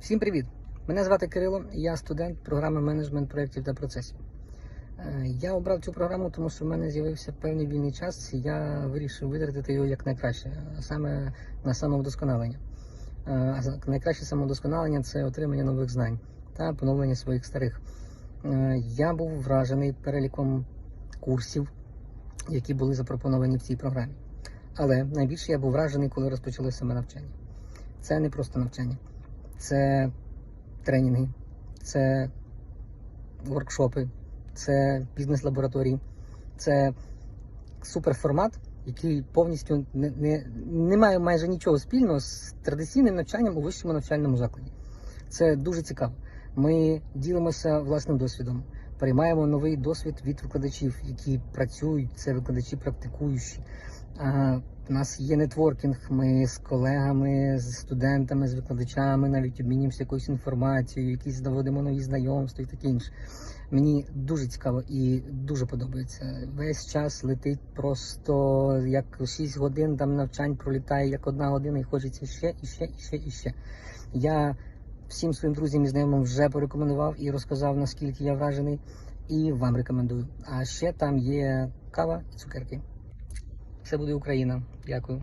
Всім привіт! Мене звати Кирило, я студент програми менеджмент проєктів та процесів. Е, Я обрав цю програму, тому що в мене з'явився певний вільний час, і я вирішив витратити його як найкраще, саме на самовдосконалення. Е, А найкраще самовдосконалення це отримання нових знань та поновлення своїх старих. Е, Я був вражений переліком курсів, які були запропоновані в цій програмі. Але найбільше я був вражений, коли розпочалося саме навчання. Це не просто навчання, це тренінги, це воркшопи, це бізнес-лабораторії, це суперформат, який повністю не, не, не має майже нічого спільного з традиційним навчанням у вищому навчальному закладі. Це дуже цікаво. Ми ділимося власним досвідом, приймаємо новий досвід від викладачів, які працюють, це викладачі практикуючі. У нас є нетворкінг, ми з колегами, з студентами, з викладачами навіть обмінюємося якоюсь інформацією, якісь доводимо нові знайомства і таке інше. Мені дуже цікаво і дуже подобається. Весь час летить просто як 6 годин там навчань пролітає як одна година, і хочеться ще, і ще, і ще, і ще. Я всім своїм друзям і знайомим вже порекомендував і розказав, наскільки я вражений, і вам рекомендую. А ще там є кава і цукерки. Це буде Україна. Дякую.